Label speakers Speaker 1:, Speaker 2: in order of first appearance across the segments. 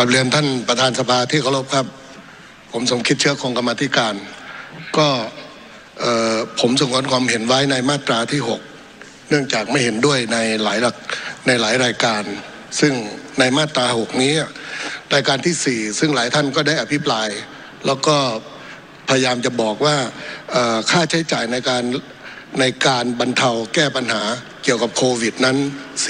Speaker 1: กับเรียนท่านประธานสภาที่เคารพครับ ผมสมคิดเชื้อคงกรรมธิการ ก็ผมสงวนความเห็นไว้ในมาตราที่ 6 เนื่องจากไม่เห็นด้วยในหลายหลักในหลายรายการ ซึ่งในมาตรา 6 นี้รายการที่ 4 ซึ่งหลายท่านก็ได้อภิปราย แล้วก็พยายามจะบอกว่าค่าใช้จ่ายในการในการบรรเทาแก้ปัญหาเกี่ยวกับโควิดนั้น 4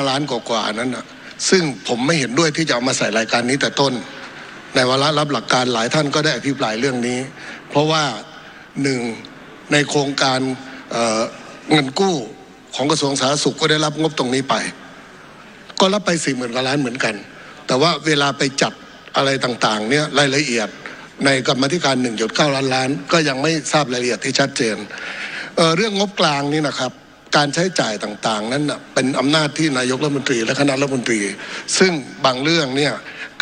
Speaker 1: 325 ล้านกว่าๆนั้นนะ ซึ่งผมไม่เห็นด้วยที่จะเอามาใส่รายการนี้แต่ต้น ในวาระรับหลักการหลายท่านก็ได้อภิปรายเรื่องนี้ เพราะว่าหนึ่งในโครงการเเงินกู้ของกระทรวงสาธารณสุขก็ได้รับงบตรงนี้ไป ก็รับไปสี่หมื่นกว่าล้านเหมือนกัน แต่ว่าเวลาไปจัดอะไรต่างๆเนี่ยรายละเอียดในกรรมธิการ 1.9 ล้านล้าน ก็ยังไม่ทราบรายละเอียดที่ชัดเจนเเรื่องงบกลางนี่นะครับ การใช้จ่ายต่างๆ นั้นเป็นอำนาจที่นายกรัฐมนตรีและคณะรัฐมนตรี ซึ่งบางเรื่องเนี่ย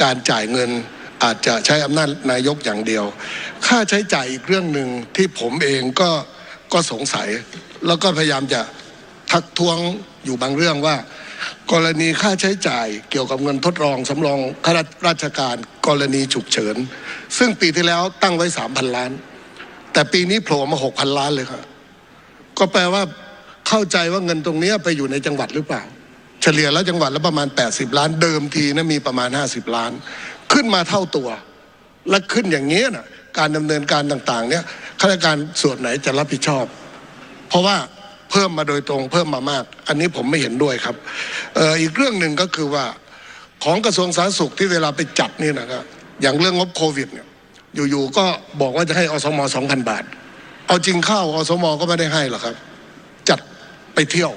Speaker 1: การจ่ายเงินอาจจะใช้อำนาจนายกอย่างเดียว ค่าใช้จ่ายอีกเรื่องหนึ่งที่ผมเองก็ก็สงสัย แล้วก็พยายามจะทักท้วงอยู่บางเรื่องว่า กรณีค่าใช้จ่ายเกี่ยวกับเงินทดลองสำรองข้าราชการกรณีฉุกเฉิน ซึ่งปีที่แล้วตั้งไว้สามพันล้าน แต่ปีนี้โผล่มาหกพันล้านเลยครับก็แปลว่า เข้าใจว่าเงินตรงนี้ไปอยู่ในจังหวัดหรือเปล่า เฉลี่ยแล้วจังหวัดละประมาณ 80 ล้าน เดิมทีนะมีประมาณ 50 ล้าน ขึ้นมาเท่าตัว และขึ้นอย่างนี้นะการดำเนินการต่างๆ เนี่ยข้าราชการส่วนไหนจะรับผิดชอบ เพราะว่าเพิ่มมาโดยตรงเพิ่มมามาก อันนี้ผมไม่เห็นด้วยครับเอออีกเรื่องหนึ่งก็คือว่าของกระทรวงสาธารณสุขที่เวลาไปจัดนี่นะครับอย่างเรื่องงบโควิดเนี่ยอยู่ๆก็บอกว่าจะให้อสมสองพันบาท เอาจริงเข้าอสมก็ไม่ได้ให้หรอกครับ ไปเที่ยว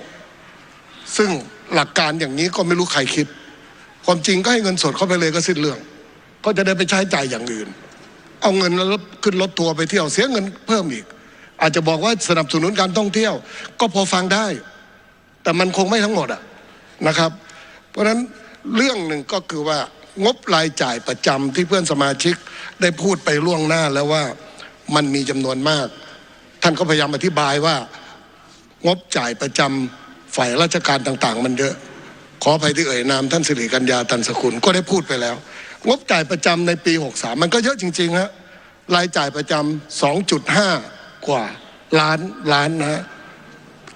Speaker 1: ซึ่งหลักการอย่างนี้ก็ไม่รู้ใครคิด ความจริงก็ให้เงินสดเข้าไปเลยก็สิ้นเรื่อง ก็จะได้ไปใช้จ่ายอย่างอื่น เอาเงินแล้วขึ้นรถทัวร์ไปเที่ยวเสียเงินเพิ่มอีก อาจจะบอกว่าสนับสนุนการท่องเที่ยว ก็พอฟังได้ แต่มันคงไม่ทั้งหมดอะนะครับ เพราะฉะนั้นเรื่องหนึ่งก็คือว่างบรายจ่ายประจำที่เพื่อนสมาชิกได้พูดไปล่วงหน้าแล้วว่ามันมีจำนวนมาก ท่านก็พยายามอธิบายว่า งบจ่ายประจำฝ่ายราชการต่าง ๆ มันเยอะ ขออภัยที่เอ่ยนามท่านสิริกัญญาตันสกุลก็ได้พูดไปแล้ว งบจ่ายประจำในปี 63 มันก็เยอะจริงๆฮะรายจ่ายประจำ2.5 กว่าล้านล้านนะฮะ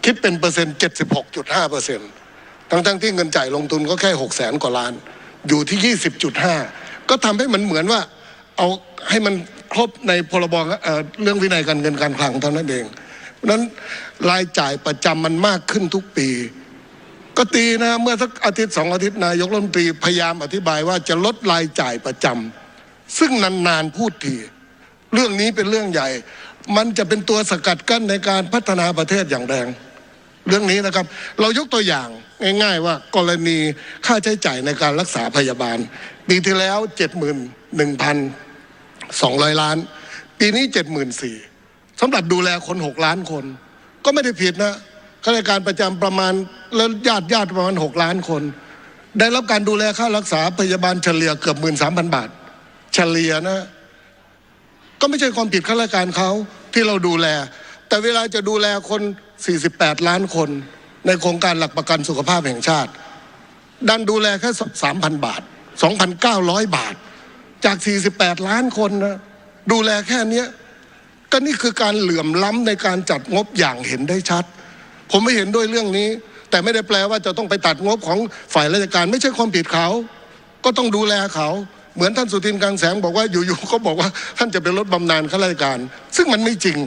Speaker 1: คิดเป็นเปอร์เซ็นต์76.5เปอร์เซ็นต์ทั้งๆที่เงินจ่ายลงทุนก็แค่6แสนกว่าล้าน อยู่ที่ 20.5 ก็ทำให้มันเหมือนว่าเอาให้มันครบในพรบเเรื่องวินัยการเงินการคลังเท่านั้นเองะนั้นรายจ่ายประจำมันมากขึ้นทุกปี ก็ตีนะเมื่อสักอาทิตย์สองอาทิตย์นายกรัฐมนตรีพยายามอธิบายว่าจะลดรายจ่ายประจำซึ่งนานๆพูดทีเรื่องนี้เป็นเรื่องใหญ่ มันจะเป็นตัวสกัดกั้นในการพัฒนาประเทศอย่างแรง เรื่องนี้นะครับ เรายกตัวอย่างง่าย ๆ ว่ากรณีค่าใช้จ่ายในการรักษาพยาบาล ปีที่แล้วเจ็ดหมื่นหนึ่งพันสองร้อยล้าน ปีนี้เจ็ดหมื่น สี่สำหรับดูแลคนหกล้านคน ก็ไม่ได้ผิดนะข้าราชการประจำประมาณแล้วญาติญาติประมาณหกล้านคน ได้รับการดูแลค่ารักษาพยาบาลเฉลี่ยเกือบหมื่นสามพันบาท เฉลี่ยนะ ก็ไม่ใช่ความผิดข้าราชการเขาที่เราดูแล แต่เวลาจะดูแลคน 48 ล้านคน ในโครงการหลักประกันสุขภาพแห่งชาติ ดันดูแลแค่3,000 บาท 2,900 บาท จาก 48 ล้านคนนะดูแลแค่เนี้ ยก็นี่คือการเหลื่อมล้ำในการจัดงบอย่างเห็นได้ชัด ผมไม่เห็นด้วยเรื่องนี้ แต่ไม่ได้แปลว่าจะต้องไปตัดงบของฝ่ายราชการ ไม่ใช่ความผิดเขา ก็ต้องดูแลเขาเหมือนท่านสุทินกลางแสงบอกว่าอยู่ๆเขาบอกว่าท่านจะไปลดบำนาญข้าราชการ ซึ่งมันไม่จริง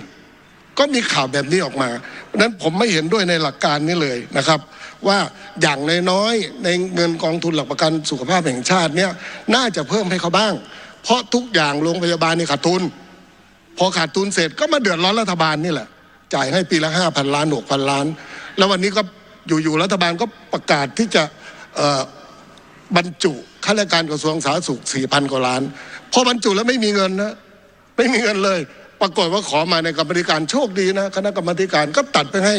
Speaker 1: ก็มีข่าวแบบนี้ออกมาเพราะฉะนั้นผมไม่เห็นด้วยในหลักการนี้เลยนะครับ ว่าอย่างน้อยๆในเงินกองทุนหลักประกันสุขภาพแห่งชาติเนี่ยน่าจะเพิ่มให้เขาบ้าง เพราะทุกอย่างโรงพยาบาลนี่ขาดทุน พอขาดทุนเสร็จก็มาเดือดร้อนรัฐบาลนี่แหละ จ่ายให้ปีละห้าพันล้านหกพันล้าน แล้ววันนี้ก็อยู่ๆรัฐบาลก็ประกาศที่จะบรรจุข้าราชการกระทรวงสาธารณสุขสี่พันกว่าล้านพอบรรจุแล้วไม่มีเงินนะไม่มีเงินเลย ปรากฏว่าขอมาในกรรมธิการโชคดีนะคณะกรรมธิการก็ตัดไปให้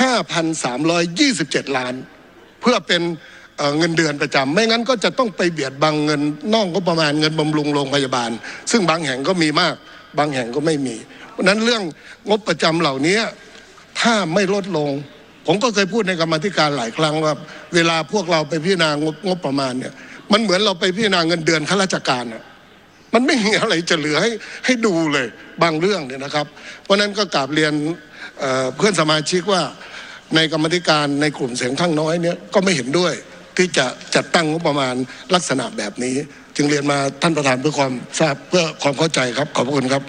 Speaker 1: ห้าพันสามร้อยยี่สิบเจ็ดล้าน เพื่อเป็นเเงินเดือนประจำไม่งั้นก็จะต้องไปเบียดบังเงินนอกก็ประมาณเงินบำรุงโรงพยาบาล ซึ่งบางแห่งก็มีมาก บางแห่งก็ไม่มี เพราะนั้นเรื่องงบประจำเหล่านี้ถ้าไม่ลดลง ผมก็เคยพูดในกรรมธิการหลายครั้งว่า เวลาพวกเราไปพิจารณางบงบประมาณเนี่ย มันเหมือนเราไปพิจารณาเงินเดือนข้าราชการอะมันไม่มีอะไรจะเหลือให้ให้ดูเลยบางเรื่องเนี่ยนะครับ เพราะนั้นก็กราบเรียนเเพื่อนสมาชิกว่าในกรรมธิการในกลุ่มเสียงข้างน้อยเนี่ยก็ไม่เห็นด้วย ที่จะจัดตั้งงบประมาณลักษณะแบบนี้ จึงเรียนมาท่านประธานเพื่อความทราบเพื่อความเข้าใจครับขอบพระคุณครับ